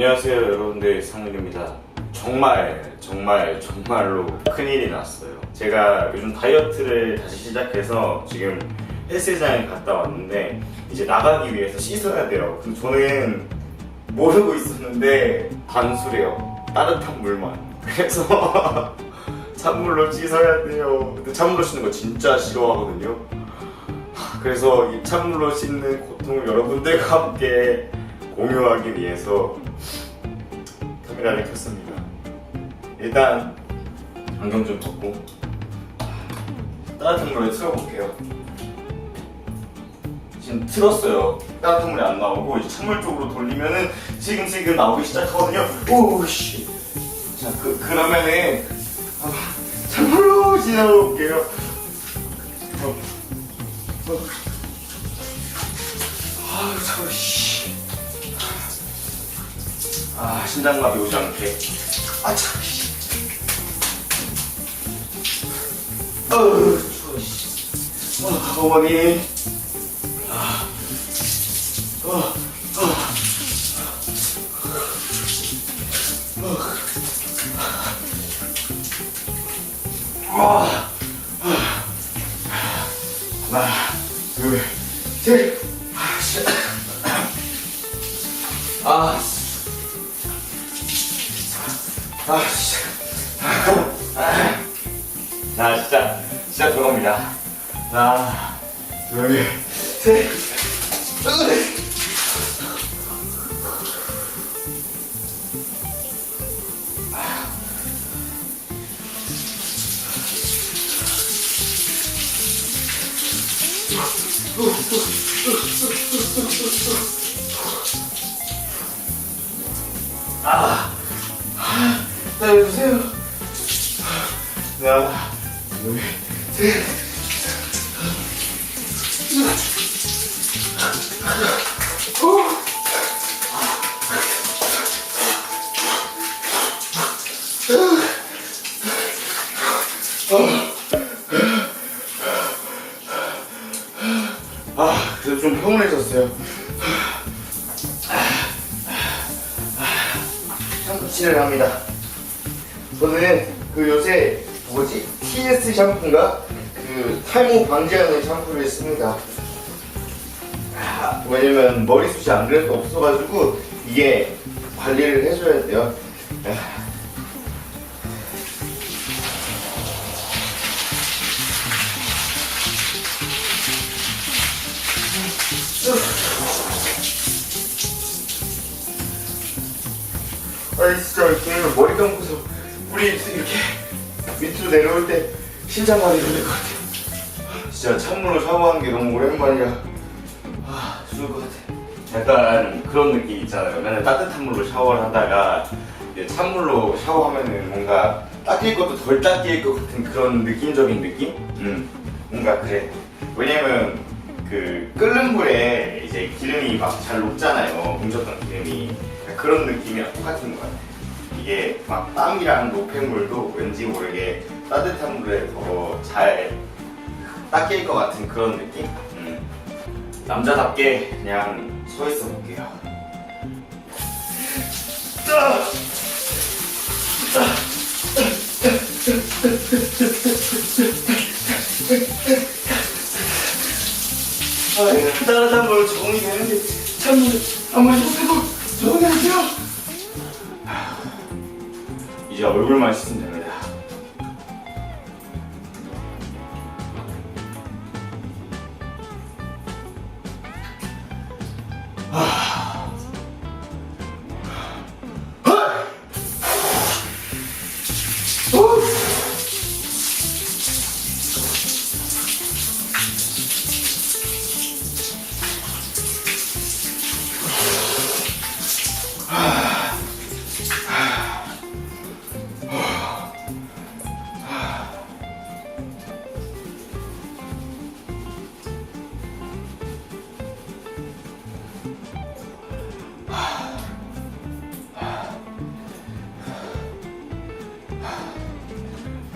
안녕하세요 여러분들 상일입니다. 정말 정말 정말로 큰일이 났어요. 제가 요즘 다이어트를 다시 시작해서 지금 헬스장에 갔다 왔는데 이제 나가기 위해서 씻어야 돼요. 근데 저는 모르고 있었는데 단수래요. 따뜻한 물만. 그래서 찬물로 씻어야 돼요. 근데 찬물로 씻는 거 진짜 싫어하거든요. 그래서 이 찬물로 씻는 고통을 여러분들과 함께 공유하기 위해서 카메라를 켰습니다. 일단 안경 좀 벗고 따뜻한 물에 틀어볼게요. 지금 틀었어요. 따뜻한 물이 안 나오고 이제 찬물 쪽으로 돌리면은 지금 지금 나오기 시작하거든요. 오씨. 자, 그 그러면은 아, 찬물로 지나볼게요. 어, 어. 아유, 저 씨. 아 심장마비 오지 않게 아참 어우 추워 씨 어, 어머니 아, 어, 어. 어. 아, 하나 둘 셋 아, 씨. 아, 아, 진짜. 자, 진짜, 진짜 들어갑니다. 하나, 둘, 셋. 으 여보세요. 하나, 둘, 셋. 아, 그래도 좀 평온해졌어요. 샴푸칠을 합니다. 저는 그 요새 뭐지 TS 샴푸인가 그 탈모 방지하는 샴푸를 씁니다. 아, 왜냐면 머리숱이 안 그래도 없어가지고 이게 관리를 해줘야 돼요. 아. 아니 진짜 이렇게 머리 감고서 물이 이렇게 밑으로 내려올 때 심장마비 걸릴 것 같아. 진짜 찬물로 샤워하는 게 너무 오랜만이라 아 죽을 것 같아. 약간 그런 느낌 있잖아요. 맨날 따뜻한 물로 샤워를 하다가 이제 찬물로 샤워하면은 뭔가 닦일 것도 덜 닦일 것 같은 그런 느낌적인 느낌? 음 뭔가 그래. 왜냐면 그 끓는 물에 이제 기름이 막 잘 녹잖아요. 뭉쳤던 기름이 그런 느낌이랑 똑같은 것 같아요. 이게 막 땀이랑 노폐물도 왠지 모르게 따뜻한 물에 더 잘 닦일 것 같은 그런 느낌? 음. 남자답게 그냥 서 있어 볼게요. 아, 따뜻한 물 적응이 되는데 찬물 한번 해보고 적응이 안 돼요. 이제 얼굴만 씻으면 됩니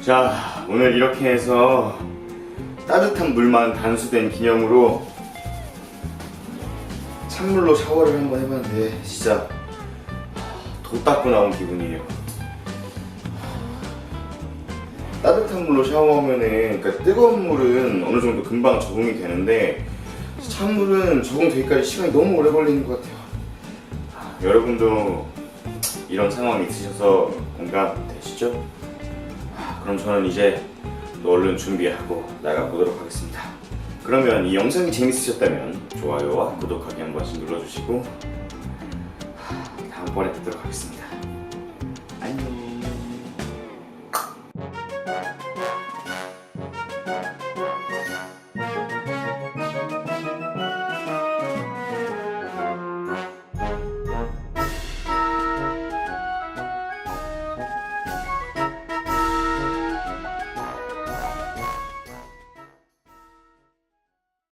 자, 오늘 이렇게 해서 따뜻한 물만 단수된 기념으로 찬물로 샤워를 한번 해봤는데 진짜 못 닦고 나온 기분이에요. 따뜻한 물로 샤워하면은 그러니까 뜨거운 물은 어느 정도 금방 적응이 되는데 찬물은 적응되기까지 시간이 너무 오래 걸리는 것 같아요. 아, 여러분도 이런 상황이 있으셔서 공감되시죠? 아, 그럼 저는 이제 또 얼른 준비하고 나가보도록 하겠습니다. 그러면 이 영상이 재밌으셨다면 좋아요와 구독하기 한 번씩 눌러주시고 하, 다음번에 뵙도록 하겠습니다.